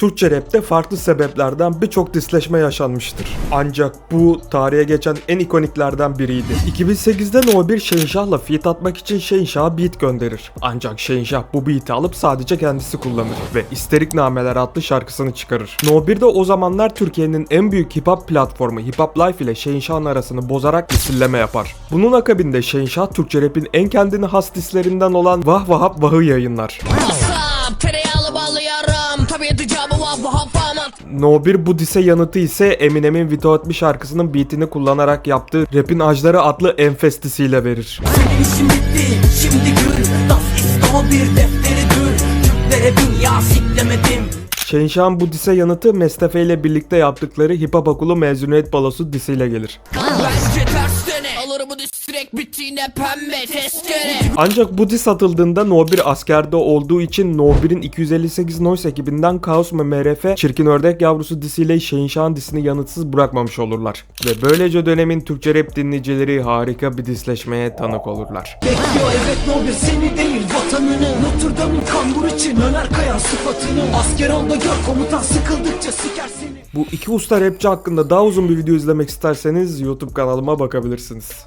Türkçe rapte farklı sebeplerden birçok disleşme yaşanmıştır. Ancak bu tarihe geçen en ikoniklerden biriydi. 2008'de No 1 Şehinşah'la feat atmak için Şehinşah'a beat gönderir. Ancak Şehinşah bu beat'i alıp sadece kendisi kullanır ve İsterik Nameler adlı şarkısını çıkarır. No 1 de o zamanlar Türkiye'nin en büyük hip hop platformu Hip Hop Life ile Şehinşah'ın arasını bozarak misilleme yapar. Bunun akabinde Şehinşah Türkçe rapin en kendine has dislerinden olan Vah Vahap Vah'ı yayınlar. Famat No 1 bu dise yanıtı ise Eminem'in Without Me şarkısının beatini kullanarak yaptığı Rap'in Ajları adlı enfestisiyle verir. Senin işin bitti şimdi gül. Das defteri dür Türklere bin ya siklemedim. Şehinşah'ın bu dise yanıtı Mestefe ile birlikte yaptıkları Hip Hop Okulu mezuniyet balosu disiyle gelir. Bence ters dene. Alır bu distrek bittiğine pembe tezkere Ancak bu dis atıldığında No 1 askerde olduğu için No 1'in 258 Noise ekibinden Kaos ve MRF Çirkin Ördek Yavrusu disiyle Şehinşah'ın disini yanıtsız bırakmamış olurlar. Ve böylece dönemin Türkçe rap dinleyicileri harika bir disleşmeye tanık olurlar. Bekliyor evet no bir seni değil vatanını Notre Dame'ın kambur için öner kayan sıfatını Asker ol da gör komutan sıkıldıkça siker seni Bu iki usta rapçi hakkında daha uzun bir video izlemek isterseniz YouTube kanalıma bakabilirsiniz.